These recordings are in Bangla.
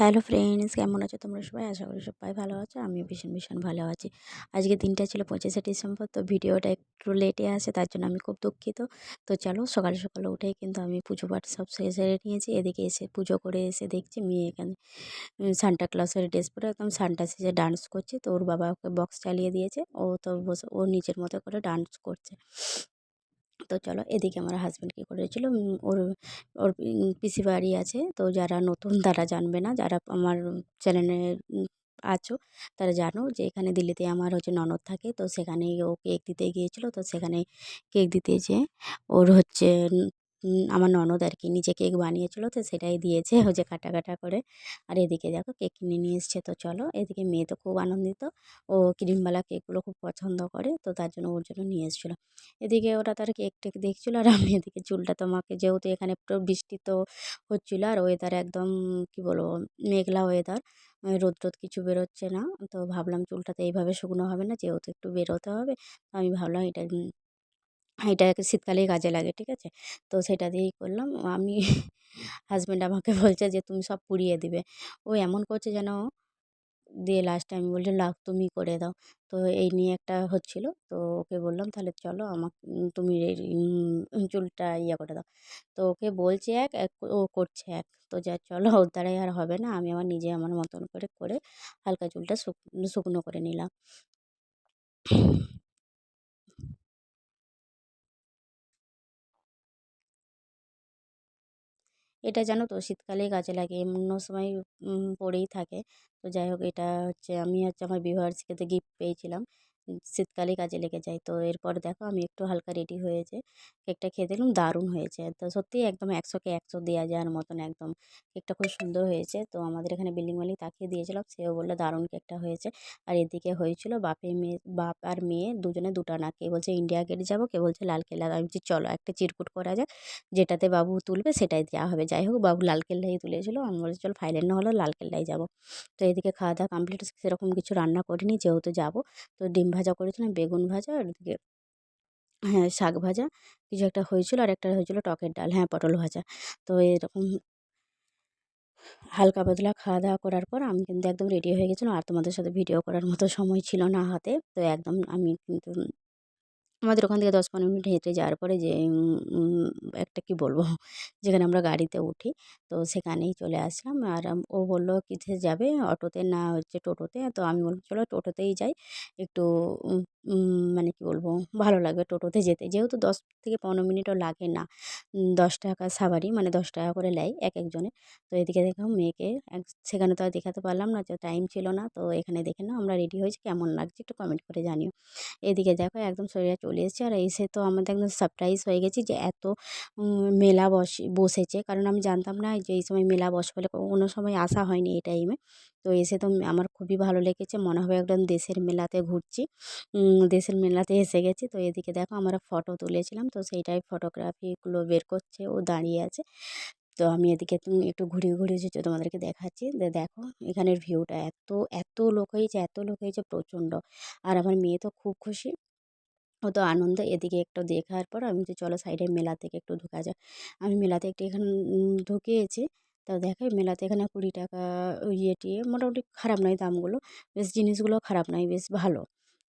হ্যালো ফ্রেন্ডস, কেমন আছো তোমরা সবাই? আশা করি সবাই ভালো আছো, আমিও ভীষণ ভীষণ ভালো আছি। আজকে দিনটা ছিল পঁচিশে ডিসেম্বর, তো ভিডিওটা একটু লেটে আসে তার জন্য আমি খুব দুঃখিত। তো চলো, সকালে সকালে উঠেই কিন্তু আমি পুজো পাঠ সব সেরে নিয়েছি। এদিকে এসে পুজো করে এসে দেখছি মেয়ে এখানে সান্টা ক্লাসের ড্রেস পরে একদম সান্টা সেজে ডান্স করছে। তো ওর বাবা ওকে বক্স চালিয়ে দিয়েছে। ও তো বসে, ও নিজের মতো করে ডান্স করছে। তো চলো, এদিকে আমার হাজব্যান্ড কী করেছিল ওর ওর পিসি বাড়ি আছে। তো যারা নতুন, তারা জানবে না। যারা আমার চ্যানেলে আছো, তারা জানো যে এখানে দিল্লিতে আমার হচ্ছে ননদ থাকে। তো সেখানে ও কেক দিতে গিয়েছিল। তো সেখানে কেক দিতে যেয়ে ওর হচ্ছে আমার ননদ আর কি নিজে কেক বানিয়েছিল, তো সেটাই দিয়েছে। ও যে কাটা কাটা করে। আর এদিকে দেখো কেক কিনে নিয়ে এসছে, তো চলো। এদিকে মেয়ে তো খুব আনন্দিত। ও ক্রিমওয়ালা কেকগুলো খুব পছন্দ করে, তো তার জন্য ওর জন্য নিয়ে এসেছিল। এদিকে ওরা তার কেক টেক দেখছিলো আর আমি এদিকে চুলটা তোমাকে যেহেতু এখানে পুরো বৃষ্টি তো হচ্ছিল, আর ওয়েদার একদম, কি বলব, মেঘলা ওয়েদার রোদ রোদ কিছু বেরোচ্ছে না। তো ভাবলাম চুলটা তো এইভাবে শুকনো হবে না, যেহেতু একটু বেরোতে হবে, তো আমি ভাবলাম এটা এটা শীতকালেই কাজে লাগে, ঠিক আছে? তো সেটা দিয়েই করলাম। আমি হাজব্যান্ড আমাকে বলছে যে, তুমি সব পুড়িয়ে দিবে। ও এমন করছে যেন দিয়ে লাস্টে আমি বললাম লাগ তুমি করে দাও। তো এই নিয়ে একটা হচ্ছিল। তো ওকে বললাম, তাহলে চলো আমাকে তুমি চুলটা ইয়ে করে দাও। তো ওকে বলছে এক ও করছে এক। তো যা, চলো, ওর দ্বারাই আর হবে না। আমি আমার নিজে আমার মতন করে করে হালকা চুলটা শুক- শুকনো করে নিলাম। এটা জানো তো? শীতকালেই কাজে লাগে। অন্য সময় পড়েই থাকে। তো যাই হোক, এটা হচ্ছে আমি হচ্ছে আমার বিবাহবার্ষিকীতে গিফট পেয়েছিলাম। উম, শীতকালেই কাজে লেগে যায়। তো এরপর দেখো আমি একটু হালকা রেডি হয়েছে। কেকটা খেয়ে দেখলাম দারুণ হয়েছে। তো সত্যিই একদম একশোকে একশো দেওয়া যাওয়ার মতন একদম। কেকটা খুব সুন্দর হয়েছে। তো আমাদের এখানে বিল্ডিং মালিক তাকিয়ে দিয়েছিলাম সেও বলল দারুণ কেকটা হয়েছে। আর এদিকে হয়েছিল বাপে মেয়ে বাপ আর মেয়ে দুজনে দুটা না কে বলছে ইন্ডিয়া গেট যাব কে বলছে লালকেল্লা আমি বলছি চলো একটা চিরকুট করা যাক। যেটাতে বাবু তুলবে সেটাই দেওয়া হবে। যাই হোক বাবু লালকেল্লাই তুলেছিল। আমি বলছি চল ফাইনাল না হলেও লালকেল্লাই যাব। তো এদিকে খাওয়া দাওয়া কমপ্লিট সেরকম কিছু রান্না করিনি যেহেতু যাব। তো ডিম ভাজা করেছিলাম, বেগুন ভাজা আর এদিকে হ্যাঁ শাক ভাজা। কিছু একটা হয়েছিল আর একটা হয়েছিলো টকের ডাল হ্যাঁ পটল ভাজা। তো এরকম হালকা পাতলা খাওয়া দাওয়া করার পর আমি কিন্তু একদম রেডি হয়ে গেছিলাম। আর তোমাদের সাথে ভিডিও করার মতো সময় ছিল না হাতে। তো একদম আমি কিন্তু আমাদের ওখান থেকে দশ পনেরো মিনিট হেঁটে যাওয়ার পরে যে একটা কি বলব, যেখানে আমরা গাড়িতে উঠি, তো সেখানেই চলে আসলাম। আর ও বলল, কিসে যাবে? অটোতে না হচ্ছে টোটোতে? তো আমি বললাম, চলো টোটোতেই যাই। একটু মানে কি বলব, ভালো লাগবে টোটোতে যেতে। যেহেতু দশ থেকে পনেরো মিনিটও লাগে না দশ টাকা সাবারি মানে দশ টাকা করে নেয় এক একজনে তো এদিকে দেখো মেয়েকে সেখানে তো আর দেখাতে পারলাম না যে টাইম ছিল না। তো এখানে দেখে নাও, আমরা রেডি হয়েছি। কেমন লাগছে একটু কমেন্ট করে জানিও। এদিকে দেখো, একদম শরীরে চলে এসেছে। আর এসে তো আমাদের একদম সারপ্রাইজ হয়ে গেছি যে এত মেলা বসে, বসেছে। কারণ আমি জানতাম না যে এই সময় মেলা বসে বলে কোনো সময় আসা হয়নি এই টাইমে তো এসে তো আমার খুবই ভালো লেগেছে। মনে হবে একদম দেশের মেলাতে ঘুরছি। দেশের মেলাতে এসে গেছি। তো এদিকে দেখো আমরা ফটো তুলেছিলাম। তো সেইটাই ফটোগ্রাফিগুলো বের করছে। ও দাঁড়িয়ে আছে। তো আমি এদিকে একটু ঘুরিয়ে ঘুরিয়ে যে তোমাদেরকে দেখাচ্ছি। দেখো এখানের ভিউটা এত এত লোক হয়েছে, এত লোক হয়েছে প্রচণ্ড। আর আমার মেয়ে তো খুব খুশি। ও তো আনন্দ এদিকে একটু দেখার পর আমি যে, চলো সাইডে মেলা থেকে একটু ঢোকা যাক। আমি মেলাতে একটু এখানে ঢুকিয়েছি তো দেখে মেলাতে এখানে কুড়ি টাকা ইয়ে টিয়ে মোটামুটি খারাপ নয় দামগুলো, বেশ জিনিসগুলো খারাপ নয়, বেশ ভালো।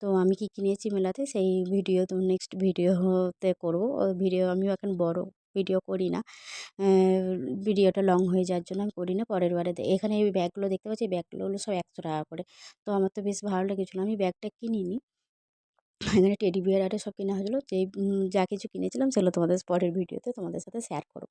তো আমি কি কিনেছি মেলাতে? সেই ভিডিও তো নেক্সট ভিডিওতে করব। ভিডিও আমিও এখন বড়, ভিডিও করি না। ভিডিওটা লং হয়ে যাওয়ার জন্য আমি করি না, পরের বারে এখানে এই ব্যাগগুলো দেখতে পাচ্ছি? ব্যাগগুলো সব একশো টাকা করে। তো আমার তো বেশ ভালো লেগেছিলো। আমি ব্যাগটা কিনিনি। এখানে টেডি বিয়ার আরে সব কেনা হয়েছিলো যেই যা কিছু কিনেছিলাম সেগুলো তোমাদের পরের ভিডিওতে তোমাদের সাথে শেয়ার করব।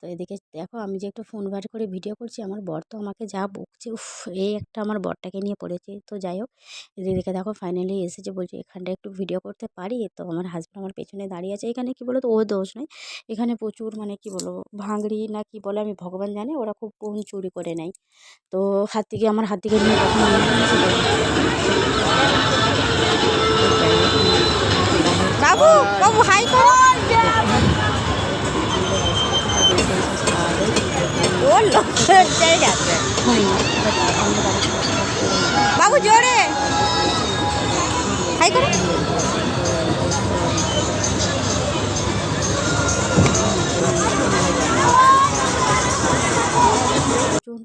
তো এদিকে দেখো, আমি যে একটু ফোন বার করে ভিডিও করছি, আমার বর তো আমাকে যা বকছে, উফ এই একটা আমার বরটাকে নিয়ে পড়েছে। তো যাই হোক, এদিকে দেখো ফাইনালি এসেছে, বলছে এখানটা একটু ভিডিও করতে পারি? তো আমার হাজব্যান্ড আমার পেছনে দাঁড়িয়ে আছে। এখানে কি বলো তো ও দোষ নয়। এখানে প্রচুর মানে কি বলব, ভাঙড়ি না কি বলে আমি ভগবান জানে, ওরা খুব ফোন চুরি করে নেয়। তো হাত থেকে, আমার হাত থেকে নিয়ে বাবু, জোরে। হাই করো।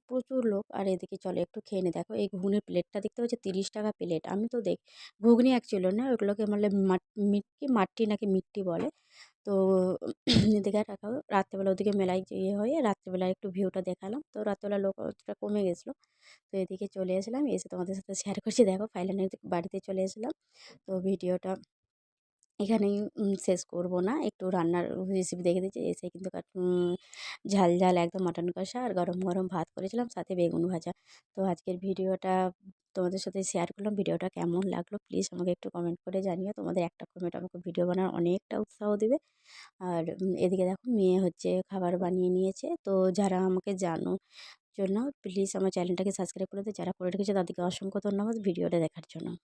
প্রচুর লোক। আর এদিকে চলে, একটু খেয়ে নি। দেখো, এই ঘুগনির প্লেটটা দেখতে পাচ্ছি? তিরিশ টাকা প্লেট। আমি তো দেখ, ঘুগনি অ্যাকচুয়ালি না, ওগুলোকে বলে মিট্টি মাটি নাকি মিট্টি বলে। তো এদিকে রাখা রাত্রেবেলা ওদিকে মেলায় ইয়ে হয়ে রাত্রেবেলা একটু ভিউটা দেখালাম। তো রাত্রেবেলা লোক অতটা কমে গেছিল। তো এদিকে চলে এসলাম এসে তোমাদের সাথে শেয়ার করছি। দেখো ফাইনালি বাড়িতে চলে এসলাম তো ভিডিওটা এখানেই শেষ করব না। একটু রান্নার রেসিপি দেখে দিচ্ছি। এসে কিন্তু ঝাল ঝাল একদম মাটন কষা আর গরম গরম ভাত করেছিলাম, সাথে বেগুন ভাজা। তো আজকের ভিডিওটা তোমাদের সাথে শেয়ার করলাম। ভিডিওটা কেমন লাগল প্লিজ আমাকে একটু কমেন্ট করে জানিও। তোমাদের একটা কমেন্ট আমাকে ভিডিও বানানোর অনেকটা উৎসাহ দেবে। আর এদিকে দেখো মেয়ে হচ্ছে খাবার বানিয়ে নিয়েছে। তো যারা আমাকে জানো জন্য প্লিজ আমার চ্যানেলটাকে সাবস্ক্রাইব করে দিও। যারা করে রেখেছে তাদেরকে অসংখ্য ধন্যবাদ ভিডিওটা দেখার জন্য।